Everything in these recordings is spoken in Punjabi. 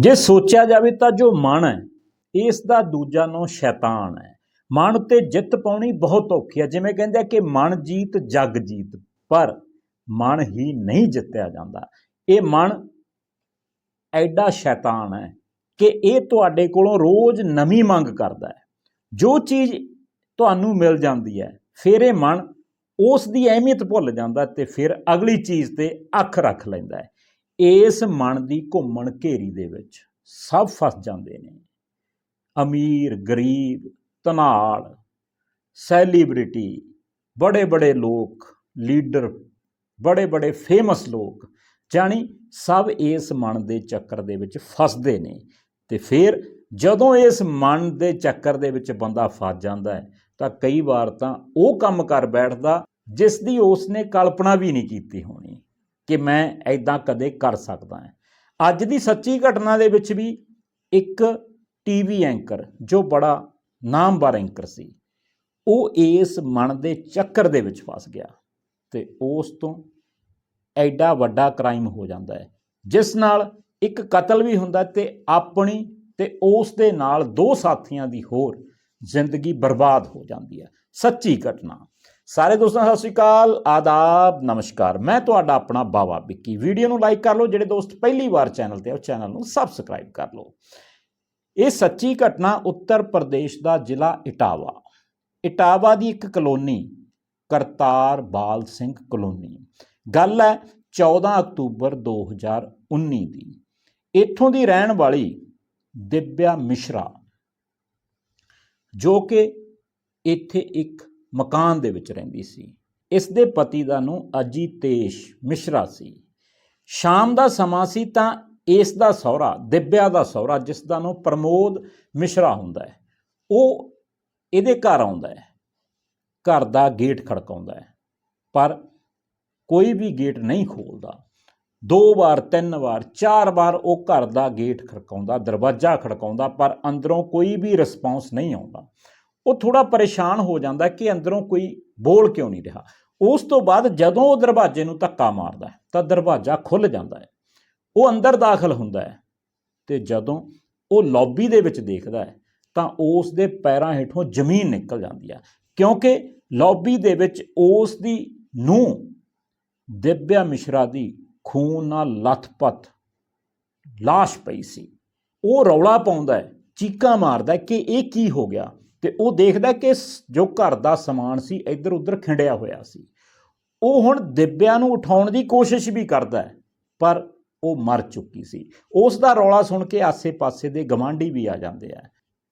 ਜੇ ਸੋਚਿਆ ਜਾਵੇ ਤਾਂ ਜੋ ਮਨ ਹੈ, ਇਸ ਦਾ ਦੂਜਾ ਨਾਂ ਸ਼ੈਤਾਨ ਹੈ। ਮਨ ਉੱਤੇ ਜਿੱਤ ਪਾਉਣੀ ਬਹੁਤ ਔਖੀ ਹੈ। ਜਿਵੇਂ ਕਹਿੰਦੇ ਆ ਕਿ ਮਨ ਜੀਤ, ਜਗ ਜੀਤ। ਪਰ ਮਨ ਹੀ ਨਹੀਂ ਜਿੱਤਿਆ ਜਾਂਦਾ। ਇਹ ਮਨ ਐਡਾ ਸ਼ੈਤਾਨ ਹੈ ਕਿ ਇਹ ਤੁਹਾਡੇ ਕੋਲੋਂ ਰੋਜ਼ ਨਵੀਂ ਮੰਗ ਕਰਦਾ ਹੈ। ਜੋ ਚੀਜ਼ ਤੁਹਾਨੂੰ ਮਿਲ ਜਾਂਦੀ ਹੈ, ਫਿਰ ਇਹ ਮਨ ਉਸ ਦੀ ਅਹਿਮੀਅਤ ਭੁੱਲ ਜਾਂਦਾ ਤੇ ਫਿਰ ਅਗਲੀ ਚੀਜ਼ ਤੇ ਅੱਖ ਰੱਖ ਲੈਂਦਾ ਹੈ। ਇਸ ਮਨ ਦੀ ਘੁੰਮਣ ਘੇਰੀ ਦੇ ਵਿੱਚ ਸਭ ਫਸ ਜਾਂਦੇ ਨੇ। ਅਮੀਰ, ਗਰੀਬ ਧਨਾੜ ਸੈਲੀਬ੍ਰਿਟੀ, ਬੜੇ ਬੜੇ ਲੋਕ, ਲੀਡਰ, ਬੜੇ ਬੜੇ ਫੇਮਸ ਲੋਕ, ਜਾਣੀ ਸਭ ਇਸ ਮਨ ਦੇ ਚੱਕਰ ਦੇ ਵਿੱਚ ਫਸਦੇ ਨੇ। ਤੇ ਫਿਰ ਜਦੋਂ ਇਸ ਮਨ ਦੇ ਚੱਕਰ ਦੇ ਵਿੱਚ ਬੰਦਾ ਫਸ ਜਾਂਦਾ ਹੈ, ਤਾਂ ਕਈ ਵਾਰ ਤਾਂ ਉਹ ਕੰਮ ਕਰ ਬੈਠਦਾ ਜਿਸ ਦੀ ਉਸ ਨੇ ਕਲਪਨਾ ਵੀ ਨਹੀਂ ਕੀਤੀ ਹੋਣੀ। ਕਿ ਮੈਂ ਐਦਾਂ ਕਦੇ ਕਰ ਸਕਦਾ ਹਾਂ। ਅੱਜ ਦੀ ਸੱਚੀ ਘਟਨਾ ਦੇ ਵਿੱਚ ਵੀ ਇੱਕ ਟੀਵੀ ਐਂਕਰ, ਜੋ ਬੜਾ ਨਾਮਵਰ ਐਂਕਰ ਸੀ, ਉਹ ਇਸ ਮਨ ਦੇ ਚੱਕਰ ਦੇ ਵਿੱਚ ਫਸ ਗਿਆ ਤੇ ਉਸ ਤੋਂ ਐਡਾ ਵੱਡਾ ਕ੍ਰਾਈਮ ਹੋ ਜਾਂਦਾ ਹੈ, ਜਿਸ ਨਾਲ ਇੱਕ ਕਤਲ ਵੀ ਹੁੰਦਾ ਤੇ ਆਪਣੀ ਤੇ ਉਸ ਦੇ ਨਾਲ ਦੋ ਸਾਥੀਆਂ ਦੀ ਹੋਰ ਜ਼ਿੰਦਗੀ ਬਰਬਾਦ ਹੋ ਜਾਂਦੀ ਹੈ। ਸੱਚੀ ਘਟਨਾ। ਸਾਰੇ ਦੋਸਤਾਂ, ਸਤਿ ਸ਼੍ਰੀ ਅਕਾਲ, ਆਦਾਬ, ਨਮਸਕਾਰ। ਮੈਂ ਤੁਹਾਡਾ ਆਪਣਾ ਬਾਵਾ ਵਿੱਕੀ। ਵੀਡੀਓ ਨੂੰ ਲਾਈਕ ਕਰ ਲਓ, ਜਿਹੜੇ ਦੋਸਤ ਪਹਿਲੀ ਵਾਰ ਚੈਨਲ ਤੇ ਆ, ਉਹ ਚੈਨਲ ਨੂੰ ਸਬਸਕ੍ਰਾਈਬ ਕਰ ਲਓ। ਇਹ ਸੱਚੀ ਘਟਨਾ ਉੱਤਰ ਪ੍ਰਦੇਸ਼ ਦਾ ਜ਼ਿਲ੍ਹਾ ਇਟਾਵਾ। ਇਟਾਵਾ ਦੀ ਇੱਕ ਕਲੋਨੀ, ਕਰਤਾਰ ਬਾਲ ਸਿੰਘ ਕਲੋਨੀ। ਗੱਲ ਹੈ 14 ਅਕਤੂਬਰ 2019 ਦੀ। ਇੱਥੋਂ ਦੀ ਰਹਿਣ ਵਾਲੀ ਦਿਵਿਆ ਮਿਸ਼ਰਾ, ਜੋ ਕਿ ਇੱਥੇ ਇੱਕ ਮਕਾਨ ਦੇ ਵਿੱਚ ਰਹਿੰਦੀ ਸੀ। ਇਸ ਦੇ ਪਤੀ ਦਾ ਨੂੰ ਅਜੀਤੇਸ਼ ਮਿਸ਼ਰਾ ਸੀ। ਸ਼ਾਮ ਦਾ ਸਮਾਂ ਸੀ ਤਾਂ ਇਸ ਦਾ ਸਹੁਰਾ, ਦਿਵਿਆ ਦਾ ਸਹੁਰਾ, ਜਿਸ ਦਾ ਨਾਮ ਪ੍ਰਮੋਦ ਮਿਸ਼ਰਾ ਹੁੰਦਾ ਹੈ, ਉਹ ਇਹਦੇ ਘਰ ਆਉਂਦਾ ਹੈ। ਘਰ ਦਾ ਗੇਟ ਖੜਕਾਉਂਦਾ ਹੈ, ਪਰ ਕੋਈ ਵੀ ਗੇਟ ਨਹੀਂ ਖੋਲਦਾ। ਦੋ ਵਾਰ, ਤਿੰਨ ਵਾਰ, ਚਾਰ ਵਾਰ ਉਹ ਘਰ ਦਾ ਗੇਟ ਖੜਕਾਉਂਦਾ, ਦਰਵਾਜ਼ਾ ਖੜਕਾਉਂਦਾ, ਪਰ ਅੰਦਰੋਂ ਕੋਈ ਵੀ ਰਿਸਪੌਂਸ ਨਹੀਂ ਆਉਂਦਾ। ਉਹ ਥੋੜਾ ਪਰੇਸ਼ਾਨ ਹੋ ਜਾਂਦਾ ਕਿ ਅੰਦਰੋਂ ਕੋਈ ਬੋਲ ਕਿਉਂ ਨਹੀਂ ਰਿਹਾ। ਉਸ ਤੋਂ ਬਾਅਦ ਜਦੋਂ ਉਹ ਦਰਵਾਜ਼ੇ ਨੂੰ ਧੱਕਾ ਮਾਰਦਾ ਤਾਂ ਦਰਵਾਜ਼ਾ ਖੁੱਲ ਜਾਂਦਾ ਹੈ। ਉਹ ਅੰਦਰ ਦਾਖਲ ਹੁੰਦਾ ਹੈ ਤੇ ਜਦੋਂ ਉਹ ਲੌਬੀ ਦੇ ਵਿੱਚ ਦੇਖਦਾ ਹੈ, ਤਾਂ ਉਸ ਦੇ ਪੈਰਾਂ ਹੇਠੋਂ ਜ਼ਮੀਨ ਨਿਕਲ ਜਾਂਦੀ ਹੈ। ਕਿਉਂਕਿ ਲੌਬੀ ਦੇ ਵਿੱਚ ਉਸ ਦੀ ਨੂੰ ਦਿਵਿਆ ਮਿਸ਼ਰਾ ਦੀ ਖੂਨ ਨਾਲ ਲੱਥਪੱਥ ਲਾਸ਼ ਪਈ ਸੀ। ਉਹ ਰੌਲਾ ਪਾਉਂਦਾ ਚੀਕਾਂ ਮਾਰਦਾ ਕਿ ਇਹ ਕੀ ਹੋ ਗਿਆ? ਤੇ ਉਹ ਦੇਖਦਾ ਕਿ ਸ- ਜੋ ਘਰ ਦਾ ਸਮਾਨ ਸੀ ਇੱਧਰ ਉੱਧਰ ਖਿੰਡਿਆ ਹੋਇਆ ਸੀ। ਉਹ ਹੁਣ ਦਿਵਿਆ ਨੂੰ ਉਠਾਉਣ ਦੀ ਕੋਸ਼ਿਸ਼ ਵੀ ਕਰਦਾ ਹੈ, ਪਰ ਉਹ ਮਰ ਚੁੱਕੀ ਸੀ। ਉਸ ਦਾ ਰੌਲਾ ਸੁਣ ਕੇ ਆਸੇ-ਪਾਸੇ ਦੇ ਗਵਾਂਢੀ ਵੀ ਆ ਜਾਂਦੇ ਆ।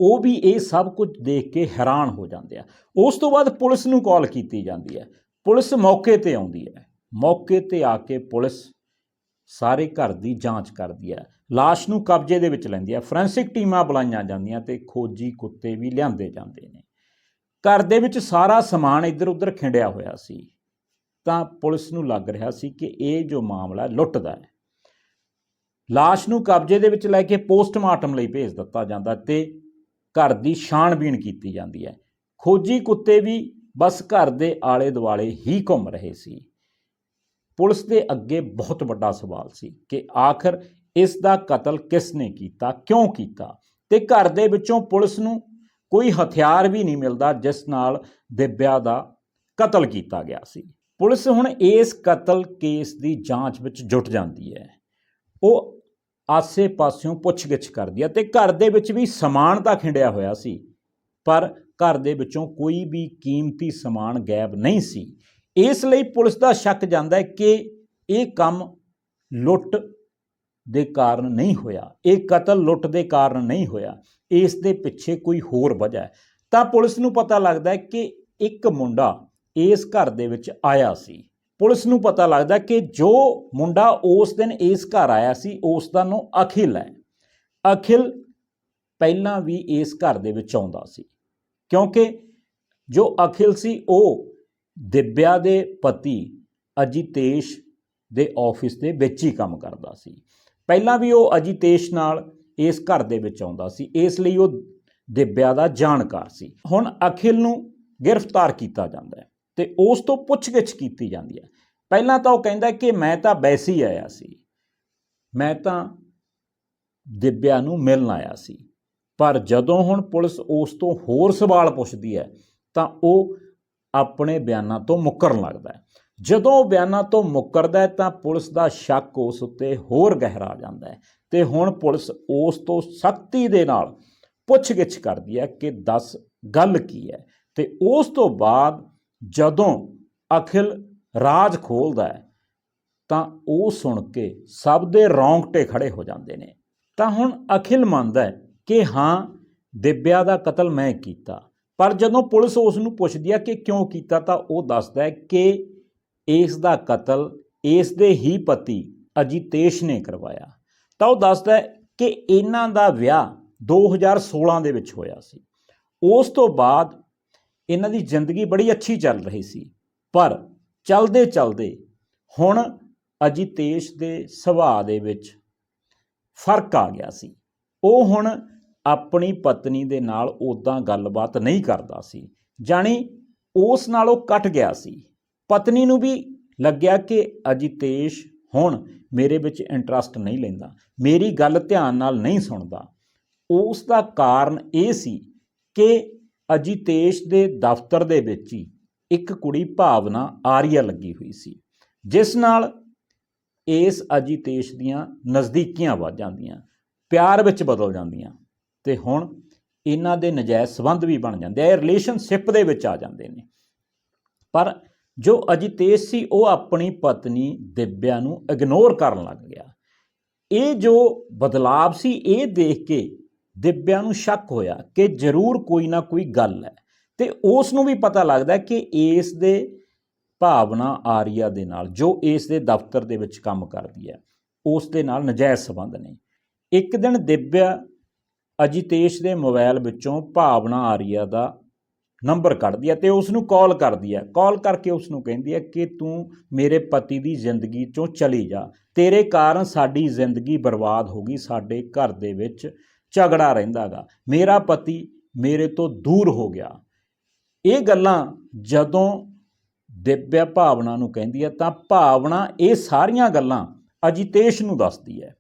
ਉਹ ਵੀ ਇਹ ਸਭ ਕੁਝ ਦੇਖ ਕੇ ਹੈਰਾਨ ਹੋ ਜਾਂਦੇ ਆ। ਉਸ ਤੋਂ ਬਾਅਦ ਪੁਲਿਸ ਨੂੰ ਕਾਲ ਕੀਤੀ ਜਾਂਦੀ ਹੈ। ਪੁਲਿਸ ਮੌਕੇ ਤੇ ਆਉਂਦੀ ਹੈ। ਮੌਕੇ ਤੇ ਆ ਕੇ ਪੁਲਿਸ ਸਾਰੇ ਘਰ ਦੀ ਜਾਂਚ ਕਰਦੀ ਹੈ। ਲਾਸ਼ ਨੂੰ ਕਬਜ਼ੇ ਦੇ ਵਿੱਚ ਲੈਂਦੀ ਹੈ। ਫੋਰੈਂਸਿਕ ਟੀਮਾਂ ਬੁਲਾਈਆਂ ਜਾਂਦੀਆਂ ਤੇ ਖੋਜੀ ਕੁੱਤੇ ਵੀ ਲਿਆਂਦੇ ਜਾਂਦੇ ਨੇ। ਘਰ ਦੇ ਵਿੱਚ ਸਾਰਾ ਸਮਾਨ ਇੱਧਰ ਉੱਧਰ ਖਿੰਡਿਆ ਹੋਇਆ ਸੀ। ਤਾਂ ਪੁਲਿਸ ਨੂੰ ਲੱਗ ਰਿਹਾ ਸੀ ਕਿ ਇਹ ਜੋ ਮਾਮਲਾ ਲੁੱਟ ਦਾ ਹੈ। ਲਾਸ਼ ਨੂੰ ਕਬਜ਼ੇ ਦੇ ਵਿੱਚ ਲੈ ਕੇ ਪੋਸਟਮਾਰਟਮ ਲਈ ਭੇਜ ਦਿੱਤਾ ਜਾਂਦਾ ਤੇ ਘਰ ਦੀ ਛਾਣਬੀਣ ਕੀਤੀ ਜਾਂਦੀ ਹੈ। ਖੋਜੀ ਕੁੱਤੇ ਵੀ ਬਸ ਘਰ ਦੇ ਆਲੇ ਦੁਆਲੇ ਹੀ ਘੁੰਮ ਰਹੇ ਸੀ। ਪੁਲਿਸ ਦੇ ਅੱਗੇ ਬਹੁਤ ਵੱਡਾ ਸਵਾਲ ਸੀ ਕਿ ਆਖਰ ਇਸ ਦਾ ਕਤਲ ਕਿਸ ਨੇ ਕੀਤਾ, ਕਿਉਂ ਕੀਤਾ? ਤੇ ਘਰ ਦੇ ਵਿੱਚੋਂ ਪੁਲਿਸ ਨੂੰ ਕੋਈ ਹਥਿਆਰ ਵੀ ਨਹੀਂ ਮਿਲਦਾ ਜਿਸ ਨਾਲ ਦਿਵਿਆ ਦਾ ਕਤਲ ਕੀਤਾ ਗਿਆ ਸੀ। ਪੁਲਿਸ ਹੁਣ ਇਸ ਕਤਲ ਕੇਸ ਦੀ ਜਾਂਚ ਵਿੱਚ ਜੁਟ ਜਾਂਦੀ ਹੈ। ਉਹ ਆਸੇ-ਪਾਸਿਓਂ ਪੁੱਛਗਿੱਛ ਕਰਦੀ ਹੈ ਤੇ ਘਰ ਦੇ ਵਿੱਚ ਵੀ ਸਮਾਨ ਤਾਂ ਖਿੰਡਿਆ ਹੋਇਆ ਸੀ, ਪਰ ਘਰ ਦੇ ਵਿੱਚੋਂ ਕੋਈ ਵੀ ਕੀਮਤੀ ਸਮਾਨ ਗਾਇਬ ਨਹੀਂ ਸੀ। ਇਸ ਲਈ ਪੁਲਿਸ ਦਾ ਸ਼ੱਕ ਜਾਂਦਾ ਹੈ ਕਿ ਇਹ ਕੰਮ ਲੁੱਟ ਦੇ ਕਾਰਨ ਨਹੀਂ ਹੋਇਆ। ਇਹ ਕਤਲ ਲੁੱਟ ਦੇ ਕਾਰਨ ਨਹੀਂ ਹੋਇਆ। ਇਸ ਦੇ ਪਿੱਛੇ ਕੋਈ ਹੋਰ ਵਜ੍ਹਾ ਹੈ। ਤਾਂ ਪੁਲਿਸ ਨੂੰ ਪਤਾ ਲੱਗਦਾ ਹੈ ਕਿ ਇੱਕ ਮੁੰਡਾ ਇਸ ਘਰ ਦੇ ਵਿੱਚ ਆਇਆ ਸੀ। ਪੁਲਿਸ ਨੂੰ ਪਤਾ ਲੱਗਦਾ ਕਿ ਜੋ ਮੁੰਡਾ ਉਸ ਦਿਨ ਇਸ ਘਰ ਆਇਆ ਸੀ, ਉਸ ਦਾ ਨਾਮ ਅਖਿਲ ਹੈ। ਅਖਿਲ ਪਹਿਲਾਂ ਵੀ ਇਸ ਘਰ ਦੇ ਵਿੱਚ ਆਉਂਦਾ ਸੀ। ਕਿਉਂਕਿ ਜੋ ਅਖਿਲ ਸੀ, ਉਹ ਦਿਵਿਆ ਦੇ ਪਤੀ ਅਜੀਤੇਸ਼ ਦੇ ਆਫਿਸ ਦੇ ਵਿੱਚ ਹੀ ਕੰਮ ਕਰਦਾ ਸੀ। ਪਹਿਲਾਂ ਵੀ ਉਹ ਅਜੀਤੇਸ਼ ਨਾਲ ਇਸ ਘਰ ਦੇ ਵਿੱਚ ਆਉਂਦਾ ਸੀ। ਇਸ ਲਈ ਉਹ ਦਿਵਿਆ ਦਾ ਜਾਣਕਾਰ ਸੀ। ਹੁਣ ਅਖਿਲ ਨੂੰ ਗ੍ਰਿਫਤਾਰ ਕੀਤਾ ਜਾਂਦਾ ਹੈ ਤੇ ਉਸ ਤੋਂ ਪੁੱਛਗਿੱਛ ਕੀਤੀ ਜਾਂਦੀ ਹੈ। ਪਹਿਲਾਂ ਤਾਂ ਉਹ ਕਹਿੰਦਾ ਕਿ ਮੈਂ ਤਾਂ ਵੈਸੇ ਹੀ ਆਇਆ ਸੀ। ਮੈਂ ਤਾਂ ਦਿਵਿਆ ਨੂੰ ਮਿਲਣ ਆਇਆ ਸੀ। ਪਰ ਜਦੋਂ ਹੁਣ ਪੁਲਿਸ ਉਸ ਤੋਂ ਹੋਰ ਸਵਾਲ ਪੁੱਛਦੀ ਹੈ ਤਾਂ ਉਹ ਆਪਣੇ ਬਿਆਨਾਂ ਤੋਂ ਮੁੱਕਰਨ ਲੱਗਦਾ ਹੈ। ਜਦੋਂ ਉਹ ਬਿਆਨਾਂ ਤੋਂ ਮੁੱਕਰਦਾ ਹੈ ਤਾਂ ਪੁਲਿਸ ਦਾ ਸ਼ੱਕ ਉਸ ਉੱਤੇ ਹੋਰ ਗਹਿਰਾ ਜਾਂਦਾ ਹੈ ਤੇ ਹੁਣ ਪੁਲਿਸ ਉਸ ਤੋਂ ਸਖਤੀ ਦੇ ਨਾਲ ਪੁੱਛਗਿੱਛ ਕਰਦੀ ਹੈ ਕਿ ਦੱਸ ਗੱਲ ਕੀ ਹੈ ਤੇ ਉਸ ਤੋਂ ਬਾਅਦ ਜਦੋਂ ਅਖਿਲ ਰਾਜ ਖੋਲਦਾ ਹੈ ਤਾਂ ਉਹ ਸੁਣ ਕੇ ਸਭ ਦੇ ਰੌਂਗਟੇ ਖੜੇ ਹੋ ਜਾਂਦੇ ਨੇ। ਤਾਂ ਹੁਣ ਅਖਿਲ ਮੰਨਦਾ ਹੈ ਕਿ ਹਾਂ, ਦਿਵਿਆ ਦਾ ਕਤਲ ਮੈਂ ਕੀਤਾ ਪਰ ਜਦੋਂ ਪੁਲਿਸ ਉਸ ਨੂੰ ਪੁੱਛਦੀ ਹੈ ਕਿ ਕਿਉਂ ਕੀਤਾ, ਤਾਂ ਉਹ ਦੱਸਦਾ ਹੈ ਕਿ ਇਸ ਦਾ ਕਤਲ ਇਸ ਦੇ ਹੀ ਪਤੀ ਅਜੀਤੇਸ਼ ਨੇ ਕਰਵਾਇਆ। ਤਾਂ ਉਹ ਦੱਸਦਾ ਹੈ ਕਿ ਇਹਨਾਂ ਦਾ ਵਿਆਹ 2016 ਦੇ ਵਿੱਚ ਹੋਇਆ ਸੀ। ਉਸ ਤੋਂ ਬਾਅਦ ਇਹਨਾਂ ਦੀ ਜ਼ਿੰਦਗੀ ਬੜੀ ਅੱਛੀ ਚੱਲ ਰਹੀ ਸੀ, ਪਰ ਚਲਦੇ ਚਲਦੇ ਹੁਣ ਅਜੀਤੇਸ਼ ਦੇ ਸੁਭਾਅ ਦੇ ਵਿੱਚ ਫ਼ਰਕ ਆ ਗਿਆ ਸੀ। ਉਹ ਹੁਣ ਆਪਣੀ ਪਤਨੀ ਦੇ ਨਾਲ ਉਦਾਂ ਗੱਲਬਾਤ ਨਹੀਂ ਕਰਦਾ ਸੀ। ਜਾਣੀ ਉਸ ਨਾਲੋਂ ਕੱਟ ਗਿਆ ਸੀ। ਪਤਨੀ ਨੂੰ ਵੀ ਲੱਗਿਆ ਕਿ ਅਜੀਤੇਸ਼ ਹੁਣ ਮੇਰੇ ਵਿੱਚ ਇੰਟਰਸਟ ਨਹੀਂ ਲੈਂਦਾ, ਮੇਰੀ ਗੱਲ ਧਿਆਨ ਨਾਲ ਨਹੀਂ ਸੁਣਦਾ। ਉਸ ਦਾ ਕਾਰਨ ਇਹ ਸੀ ਕਿ ਅਜੀਤੇਸ਼ ਦੇ ਦਫ਼ਤਰ ਦੇ ਵਿੱਚ ਹੀ ਇੱਕ ਕੁੜੀ ਭਾਵਨਾ ਆਰੀਆ ਲੱਗੀ ਹੋਈ ਸੀ, ਜਿਸ ਨਾਲ ਇਸ ਅਜੀਤੇਸ਼ ਦੀਆਂ ਨਜ਼ਦੀਕੀਆਂ ਵੱਧ ਜਾਂਦੀਆਂ, ਪਿਆਰ ਵਿੱਚ ਬਦਲ ਜਾਂਦੀਆਂ। ਤੇ ਹੁਣ ਇਹਨਾਂ ਦੇ ਨਜਾਇਜ਼ ਸਬੰਧ ਵੀ ਬਣ ਜਾਂਦੇ ਆ, ਇਹ ਰਿਲੇਸ਼ਨਸ਼ਿਪ ਦੇ ਵਿੱਚ ਆ ਜਾਂਦੇ ਨੇ। ਪਰ ਜੋ ਅਜੀਤੇਸ਼ ਸੀ, ਉਹ ਆਪਣੀ ਪਤਨੀ ਦਿਵਿਆ ਨੂੰ ਇਗਨੋਰ ਕਰਨ ਲੱਗ ਗਿਆ। ਇਹ ਜੋ ਬਦਲਾਵ ਸੀ, ਇਹ ਦੇਖ ਕੇ ਦਿਵਿਆ ਨੂੰ ਸ਼ੱਕ ਹੋਇਆ ਕਿ ਜ਼ਰੂਰ ਕੋਈ ਨਾ ਕੋਈ ਗੱਲ ਹੈ ਤੇ ਉਸ ਨੂੰ ਵੀ ਪਤਾ ਲੱਗਦਾ ਕਿ ਇਸ ਦੇ ਭਾਵਨਾ ਆਰੀਆ ਦੇ ਨਾਲ, ਜੋ ਇਸ ਦੇ ਦਫ਼ਤਰ ਦੇ ਵਿੱਚ ਕੰਮ ਕਰਦੀ ਹੈ, ਉਸ ਦੇ ਨਾਲ ਨਜਾਇਜ਼ ਸਬੰਧ ਨੇ। ਇੱਕ ਦਿਨ ਦਿਵਿਆ ਅਜੀਤੇਸ਼ ਦੇ ਮੋਬਾਈਲ ਵਿੱਚੋਂ ਭਾਵਨਾ ਆਰੀਆ ਦਾ ਨੰਬਰ ਕੱਢਦੀ ਹੈ ਤੇ ਉਸ ਨੂੰ ਕਾਲ ਕਰਦੀ ਹੈ। ਕਾਲ ਕਰਕੇ ਉਸ ਨੂੰ ਕਹਿੰਦੀ ਹੈ ਕਿ ਤੂੰ ਮੇਰੇ ਪਤੀ ਦੀ ਜ਼ਿੰਦਗੀ ਚੋਂ ਚਲੀ ਜਾ। ਤੇਰੇ ਕਾਰਨ ਸਾਡੀ ਜ਼ਿੰਦਗੀ ਬਰਬਾਦ ਹੋ ਗਈ, ਸਾਡੇ ਘਰ ਦੇ ਵਿੱਚ ਝਗੜਾ ਰਹਿੰਦਾਗਾ ਮੇਰਾ ਪਤੀ ਮੇਰੇ ਤੋਂ ਦੂਰ ਹੋ ਗਿਆ। ਇਹ ਗੱਲਾਂ ਜਦੋਂ ਦਿਵਿਆ ਭਾਵਨਾ ਨੂੰ ਕਹਿੰਦੀ ਹੈ ਤਾਂ ਭਾਵਨਾ ਇਹ ਸਾਰੀਆਂ ਗੱਲਾਂ ਅਜੀਤੇਸ਼ ਨੂੰ ਦੱਸਦੀ ਹੈ।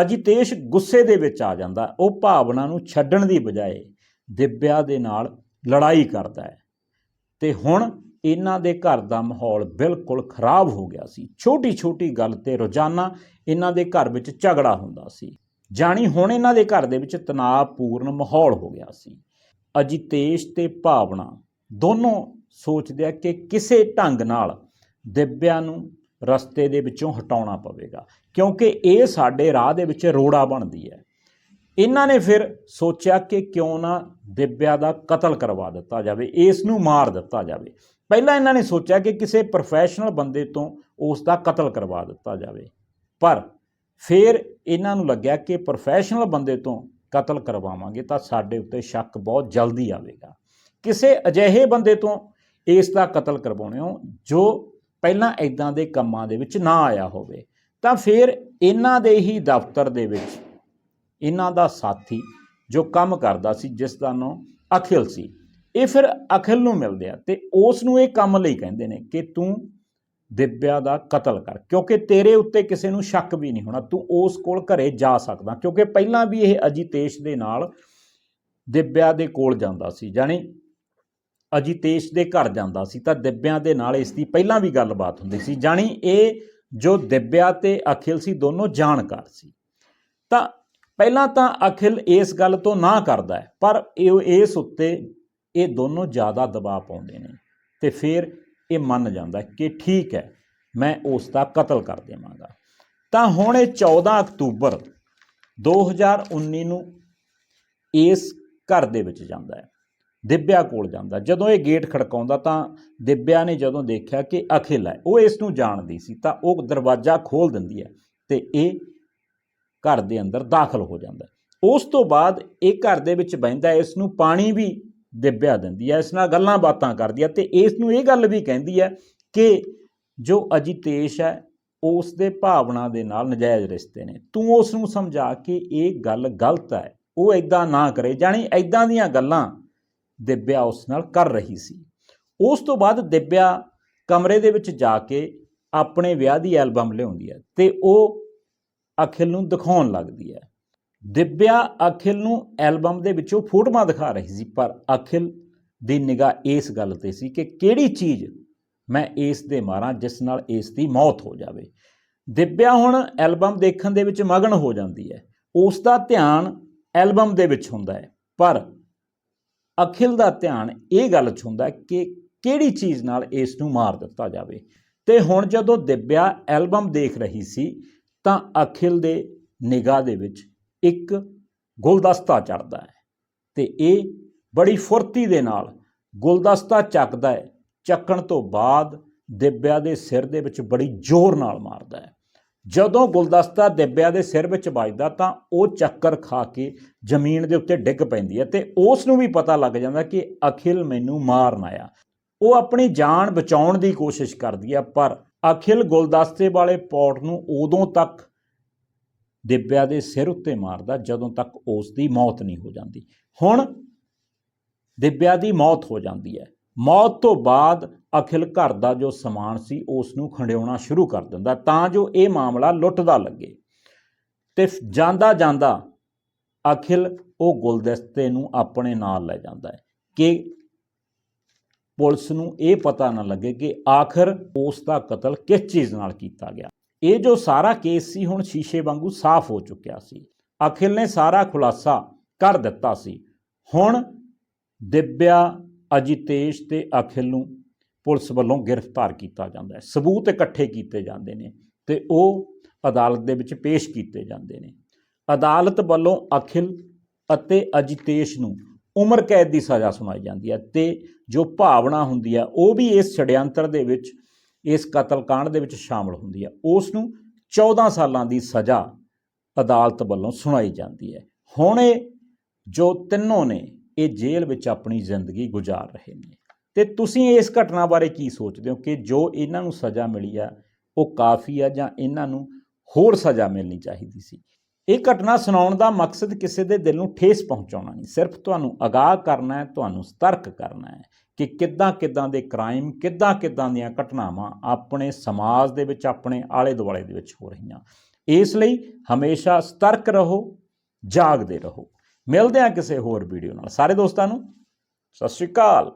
ਅਜੀਤੇਸ਼ ਗੁੱਸੇ ਦੇ ਵਿੱਚ ਆ ਜਾਂਦਾ ਉਹ ਭਾਵਨਾ ਨੂੰ ਛੱਡਣ ਦੀ ਬਜਾਏ ਦਿਵਿਆ ਦੇ ਨਾਲ ਲੜਾਈ ਕਰਦਾ ਹੈ। ਤੇ ਹੁਣ ਇਹਨਾਂ ਦੇ ਘਰ ਦਾ ਮਾਹੌਲ ਬਿਲਕੁਲ ਖਰਾਬ ਹੋ ਗਿਆ ਸੀ। ਛੋਟੀ ਛੋਟੀ ਗੱਲ ਤੇ ਰੋਜ਼ਾਨਾ ਇਹਨਾਂ ਦੇ ਘਰ ਵਿੱਚ ਝਗੜਾ ਹੁੰਦਾ ਸੀ। ਜਾਣੀ ਹੁਣ ਇਹਨਾਂ ਦੇ ਘਰ ਦੇ ਵਿੱਚ ਤਣਾਅਪੂਰਨ ਮਾਹੌਲ ਹੋ ਗਿਆ ਸੀ। ਅਜੀਤੇਸ਼ ਤੇ ਭਾਵਨਾ ਦੋਨੋਂ ਸੋਚਦੇ ਆ ਕਿ ਕਿਸੇ ਢੰਗ ਨਾਲ ਦਿਵਿਆ ਨੂੰ ਰਸਤੇ ਦੇ ਵਿੱਚੋਂ ਹਟਾਉਣਾ ਪਵੇਗਾ। ਕਿਉਂਕਿ ਇਹ ਸਾਡੇ ਰਾਹ ਦੇ ਵਿੱਚ ਰੋੜਾ ਬਣਦੀ ਹੈ। ਇਹਨਾਂ ਨੇ ਫਿਰ ਸੋਚਿਆ ਕਿ ਕਿਉਂ ਨਾ ਦਿਵਿਆ ਦਾ ਕਤਲ ਕਰਵਾ ਦਿੱਤਾ ਜਾਵੇ, ਇਸ ਨੂੰ ਮਾਰ ਦਿੱਤਾ ਜਾਵੇ। ਪਹਿਲਾਂ ਇਹਨਾਂ ਨੇ ਸੋਚਿਆ ਕਿ ਕਿਸੇ ਪ੍ਰੋਫੈਸ਼ਨਲ ਬੰਦੇ ਤੋਂ ਉਸ ਦਾ ਕਤਲ ਕਰਵਾ ਦਿੱਤਾ ਜਾਵੇ। ਪਰ ਫਿਰ ਇਹਨਾਂ ਨੂੰ ਲੱਗਿਆ ਕਿ ਪ੍ਰੋਫੈਸ਼ਨਲ ਬੰਦੇ ਤੋਂ ਕਤਲ ਕਰਵਾਵਾਂਗੇ ਤਾਂ ਸਾਡੇ ਉੱਤੇ ਸ਼ੱਕ ਬਹੁਤ ਜਲਦੀ ਆਵੇਗਾ। ਕਿਸੇ ਅਜਿਹੇ ਬੰਦੇ ਤੋਂ ਇਸ ਦਾ ਕਤਲ ਕਰਵਾਉਣਿਓ ਜੋ ਪਹਿਲਾਂ ਇਦਾਂ ਦੇ ਕੰਮਾਂ ਦੇ ਵਿੱਚ ਨਾ ਆਇਆ ਹੋਵੇ, ਤਾਂ ਫਿਰ ਇਹਨਾਂ ਦੇ ਹੀ ਦਫ਼ਤਰ ਦੇ ਵਿੱਚ ਇਹਨਾਂ ਦਾ ਸਾਥੀ ਜੋ ਕੰਮ ਕਰਦਾ ਸੀ, ਜਿਸ ਦਾ ਨਾਮ ਅਖਿਲ ਸੀ, ਇਹ ਫਿਰ ਅਖਿਲ ਨੂੰ ਮਿਲਦੇ ਆ ਤੇ ਉਸ ਨੂੰ ਇਹ ਕੰਮ ਲਈ ਕਹਿੰਦੇ ਨੇ ਕਿ ਤੂੰ ਦਿਵਿਆ ਦਾ ਕਤਲ ਕਰ, ਕਿਉਂਕਿ ਤੇਰੇ ਉੱਤੇ ਕਿਸੇ ਨੂੰ ਸ਼ੱਕ ਵੀ ਨਹੀਂ ਹੋਣਾ, ਤੂੰ ਉਸ ਕੋਲ ਘਰੇ ਜਾ ਸਕਦਾ, ਕਿਉਂਕਿ ਪਹਿਲਾਂ ਵੀ ਇਹ ਅਜੀਤੇਸ਼ ਦੇ ਨਾਲ ਦਿਵਿਆ ਦੇ ਕੋਲ ਜਾਂਦਾ ਸੀ, ਜਾਣੀ ਅਜੀਤੇਸ਼ ਦੇ ਘਰ ਜਾਂਦਾ ਸੀ ਤਾਂ ਦਿਵਿਆ ਦੇ ਨਾਲ ਇਸ ਦੀ ਪਹਿਲਾਂ ਵੀ ਗੱਲਬਾਤ ਹੁੰਦੀ ਸੀ। ਜਾਣੀ ਇਹ ਜੋ ਦਿਵਿਆ ਤੇ ਅਖਿਲ ਸੀ ਦੋਨੋਂ ਜਾਣਕਾਰ ਸੀ। ਤਾਂ ਪਹਿਲਾਂ ਤਾਂ ਅਖਿਲ ਇਸ ਗੱਲ ਤੋਂ ਨਾ ਕਰਦਾ ਹੈ, ਪਰ ਇਹ, ਇਸ ਉੱਤੇ ਇਹ ਦੋਨੋਂ ਜ਼ਿਆਦਾ ਦਬਾਅ ਪਾਉਂਦੇ ਨੇ ਤੇ ਫਿਰ ਇਹ ਮੰਨ ਜਾਂਦਾ ਕਿ ਠੀਕ ਹੈ, ਮੈਂ ਉਸ ਦਾ ਕਤਲ ਕਰ ਦੇਵਾਂਗਾ। ਤਾਂ ਹੁਣ ਇਹ 14 ਅਕਤੂਬਰ 2019 ਨੂੰ ਇਸ ਘਰ ਦੇ ਵਿੱਚ ਜਾਂਦਾ ਹੈ। ਦਿਵਿਆ ਕੋਲ ਜਾਂਦਾ। ਜਦੋਂ ਇਹ ਗੇਟ ਖੜਕਾਉਂਦਾ ਤਾਂ ਦਿਵਿਆ ਨੇ ਜਦੋਂ ਦੇਖਿਆ ਕਿ ਅਖਿਲ ਹੈ, ਉਹ ਇਸ ਨੂੰ ਜਾਣਦੀ ਸੀ ਤਾਂ ਉਹ ਦਰਵਾਜ਼ਾ ਖੋਲ ਦਿੰਦੀ ਹੈ ਤੇ ਇਹ ਘਰ ਦੇ ਅੰਦਰ ਦਾਖਲ ਹੋ ਜਾਂਦਾ ਉਸ ਤੋਂ ਬਾਅਦ ਇਹ ਘਰ ਦੇ ਵਿੱਚ ਬਹਿੰਦਾ ਇਸ ਨੂੰ ਪਾਣੀ ਵੀ ਦਿਵਿਆ ਦਿੰਦੀ ਹੈ, ਇਸ ਨਾਲ ਗੱਲਾਂ ਬਾਤਾਂ ਕਰਦੀ ਹੈ ਤੇ ਇਸ ਨੂੰ ਇਹ ਗੱਲ ਵੀ ਕਹਿੰਦੀ ਹੈ ਕਿ ਜੋ ਅਜੀਤੇਸ਼ ਹੈ, ਉਸ ਦੇ ਭਾਵਨਾ ਦੇ ਨਾਲ ਨਜਾਇਜ਼ ਰਿਸ਼ਤੇ ਨੇ। ਤੂੰ ਉਸ ਨੂੰ ਸਮਝਾ ਕੇ ਇਹ ਗੱਲ ਗਲਤ ਹੈ, ਉਹ ਐਦਾਂ ਨਾ ਕਰੇ, ਜਾਣੀ ਐਦਾਂ ਦੀਆਂ ਗੱਲਾਂ ਦਿਵਿਆ ਉਸ ਨਾਲ ਕਰ ਰਹੀ ਸੀ। ਉਸ ਤੋਂ ਬਾਅਦ ਦਿਵਿਆ ਕਮਰੇ ਦੇ ਵਿੱਚ ਜਾ ਕੇ ਆਪਣੇ ਵਿਆਹ ਦੀ ਐਲਬਮ ਲਿਆਉਂਦੀ ਹੈ ਤੇ ਉਹ ਅਖਿਲ ਨੂੰ ਦਿਖਾਉਣ ਲੱਗਦੀ ਹੈ। ਦਿਵਿਆ ਅਖਿਲ ਨੂੰ ਐਲਬਮ ਦੇ ਵਿੱਚੋਂ ਫੋਟੋਆਂ ਦਿਖਾ ਰਹੀ ਸੀ, ਪਰ ਅਖਿਲ ਦੀ ਨਿਗਾਹ ਇਸ ਗੱਲ ਤੇ ਸੀ ਕਿ ਕਿਹੜੀ ਚੀਜ਼ ਮੈਂ ਇਸ ਦੇ ਮਾਰਾਂ ਜਿਸ ਨਾਲ ਇਸ ਦੀ ਮੌਤ ਹੋ ਜਾਵੇ। ਦਿਵਿਆ ਹੁਣ ਐਲਬਮ ਦੇਖਣ ਦੇ ਵਿੱਚ ਮਗਨ ਹੋ ਜਾਂਦੀ ਹੈ। ਉਸ ਦਾ ਧਿਆਨ ਐਲਬਮ ਦੇ ਵਿੱਚ ਹੁੰਦਾ ਹੈ, ਪਰ ਅਖਿਲ ਦਾ ਧਿਆਨ ਇਹ ਗੱਲ 'ਚ ਹੁੰਦਾ ਕਿ ਕਿਹੜੀ ਚੀਜ਼ ਨਾਲ ਇਸ ਨੂੰ ਮਾਰ ਦਿੱਤਾ ਜਾਵੇ। ਤੇ ਹੁਣ ਜਦੋਂ ਦਿਵਿਆ ਐਲਬਮ ਦੇਖ ਰਹੀ ਸੀ, ਤਾਂ ਅਖਿਲ ਦੇ ਨਿਗਾਹ ਦੇ ਵਿੱਚ ਇੱਕ ਗੁਲਦਸਤਾ ਚੜਦਾ ਹੈ ਤੇ ਇਹ ਬੜੀ ਫੁਰਤੀ ਦੇ ਨਾਲ ਗੁਲਦਸਤਾ ਚੱਕਦਾ ਹੈ। ਚੱਕਣ ਤੋਂ ਬਾਅਦ ਦਿਵਿਆ ਦੇ ਸਿਰ ਦੇ ਵਿੱਚ ਬੜੀ ਜ਼ੋਰ ਨਾਲ ਮਾਰਦਾ ਹੈ। ਜਦੋਂ ਗੁਲਦਸਤਾ ਦਿਵਿਆ ਦੇ ਸਿਰ ਵਿੱਚ ਵੱਜਦਾ ਤਾਂ ਉਹ ਚੱਕਰ ਖਾ ਕੇ ਜ਼ਮੀਨ ਦੇ ਉੱਤੇ ਡਿੱਗ ਪੈਂਦੀ ਹੈ ਤੇ ਉਸ ਨੂੰ ਵੀ ਪਤਾ ਲੱਗ ਜਾਂਦਾ ਕਿ ਅਖਿਲ ਮੈਨੂੰ ਮਾਰਨ ਆਇਆ। ਉਹ ਆਪਣੀ ਜਾਨ ਬਚਾਉਣ ਦੀ ਕੋਸ਼ਿਸ਼ ਕਰਦੀ ਹੈ, ਪਰ ਅਖਿਲ ਗੁਲਦਸਤੇ ਵਾਲੇ ਪੌਟ ਨੂੰ ਉਦੋਂ ਤੱਕ ਦਿਵਿਆ ਦੇ ਸਿਰ ਉੱਤੇ ਮਾਰਦਾ ਜਦੋਂ ਤੱਕ ਉਸ ਦੀ ਮੌਤ ਨਹੀਂ ਹੋ ਜਾਂਦੀ। ਹੁਣ ਦਿਵਿਆ ਦੀ ਮੌਤ ਹੋ ਜਾਂਦੀ ਹੈ। ਮੌਤ ਤੋਂ ਬਾਅਦ ਅਖਿਲ ਘਰ ਦਾ ਜੋ ਸਮਾਨ ਸੀ ਉਸ ਨੂੰ ਖੰਡਿਆਉਣਾ ਸ਼ੁਰੂ ਕਰ ਦਿੰਦਾ, ਤਾਂ ਜੋ ਇਹ ਮਾਮਲਾ ਲੁੱਟਦਾ ਲੱਗੇ। ਤੇ ਜਾਂਦਾ ਜਾਂਦਾ ਅਖਿਲ ਉਹ ਗੁਲਦਸਤੇ ਨੂੰ ਆਪਣੇ ਨਾਲ ਲੈ ਜਾਂਦਾ ਹੈ ਕਿ ਪੁਲਿਸ ਨੂੰ ਇਹ ਪਤਾ ਨਾ ਲੱਗੇ ਕਿ ਆਖਰ ਉਸ ਦਾ ਕਤਲ ਕਿਸ ਚੀਜ਼ ਨਾਲ ਕੀਤਾ ਗਿਆ। ਇਹ ਜੋ ਸਾਰਾ ਕੇਸ ਸੀ, ਹੁਣ ਸ਼ੀਸ਼ੇ ਵਾਂਗੂ ਸਾਫ਼ ਹੋ ਚੁੱਕਿਆ ਸੀ। ਅਖਿਲ ਨੇ ਸਾਰਾ ਖੁਲਾਸਾ ਕਰ ਦਿੱਤਾ ਸੀ। ਹੁਣ ਦਿਵਿਆ ਅਜੀਤੇਸ਼ ਤੇ ਅਖਿਲ ਨੂੰ ਪੁਲਿਸ ਵੱਲੋਂ ਗ੍ਰਿਫਤਾਰ ਕੀਤਾ ਜਾਂਦਾ ਹੈ। ਸਬੂਤ ਇਕੱਠੇ ਕੀਤੇ ਜਾਂਦੇ ਨੇ ਤੇ ਉਹ ਅਦਾਲਤ ਦੇ ਵਿੱਚ ਪੇਸ਼ ਕੀਤੇ ਜਾਂਦੇ ਨੇ। ਅਦਾਲਤ ਵੱਲੋਂ ਅਖਿਲ ਅਤੇ ਅਜਿਤੇਸ਼ ਨੂੰ ਉਮਰ ਕੈਦ ਦੀ ਸਜ਼ਾ ਸੁਣਾਈ ਜਾਂਦੀ ਹੈ ਤੇ ਜੋ ਭਾਵਨਾ ਹੁੰਦੀ ਹੈ, ਉਹ ਵੀ ਇਸ ਛੜਯੰਤਰ ਦੇ ਵਿੱਚ, ਇਸ ਕਤਲकांड ਦੇ ਵਿੱਚ ਸ਼ਾਮਲ ਹੁੰਦੀ ਹੈ। ਉਸ ਨੂੰ 14 ਸਾਲਾਂ ਦੀ ਸਜ਼ਾ ਅਦਾਲਤ ਵੱਲੋਂ ਸੁਣਾਈ ਜਾਂਦੀ ਹੈ। ਹੁਣ ਇਹ ਜੋ ਤਿੰਨੋਂ ਨੇ ਇਹ ਜੇਲ੍ਹ ਵਿੱਚ ਆਪਣੀ ਜ਼ਿੰਦਗੀ ਗੁਜ਼ਾਰ ਰਹੇ ਨੇ। ਤੇ ਤੁਸੀਂ ਇਸ ਘਟਨਾ ਬਾਰੇ ਕੀ ਸੋਚਦੇ ਹੋ ਕਿ ਜੋ ਇਹਨਾਂ ਨੂੰ ਸਜ਼ਾ ਮਿਲੀ ਆ, ਉਹ ਕਾਫੀ ਆ ਜਾਂ ਇਹਨਾਂ ਨੂੰ ਹੋਰ ਸਜ਼ਾ ਮਿਲਣੀ ਚਾਹੀਦੀ ਸੀ? ਇਹ ਘਟਨਾ ਸੁਣਾਉਣ ਦਾ ਮਕਸਦ ਕਿਸੇ ਦੇ ਦਿਲ ਨੂੰ ਠੇਸ ਪਹੁੰਚਾਉਣਾ ਨਹੀਂ, ਸਿਰਫ ਤੁਹਾਨੂੰ ਅਗਾਹ ਕਰਨਾ ਹੈ, ਤੁਹਾਨੂੰ ਸਤਰਕ ਕਰਨਾ ਹੈ ਕਿ ਕਿੱਦਾਂ ਕਿੱਦਾਂ ਦੇ ਕ੍ਰਾਈਮ ਕਿੱਦਾਂ ਕਿੱਦਾਂ ਦੀਆਂ ਘਟਨਾਵਾਂ ਆਪਣੇ ਸਮਾਜ ਦੇ ਵਿੱਚ, ਆਪਣੇ ਆਲੇ ਦੁਆਲੇ ਦੇ ਵਿੱਚ ਹੋ ਰਹੀਆਂ। ਇਸ ਲਈ ਹਮੇਸ਼ਾ ਸਤਰਕ ਰਹੋ, ਜਾਗਦੇ ਰਹੋ। ਮਿਲਦੇ ਹਾਂ ਕਿਸੇ ਹੋਰ ਵੀਡੀਓ ਨਾਲ। ਸਾਰੇ ਦੋਸਤਾਂ ਨੂੰ ਸਤਿ ਸ਼੍ਰੀ ਅਕਾਲ।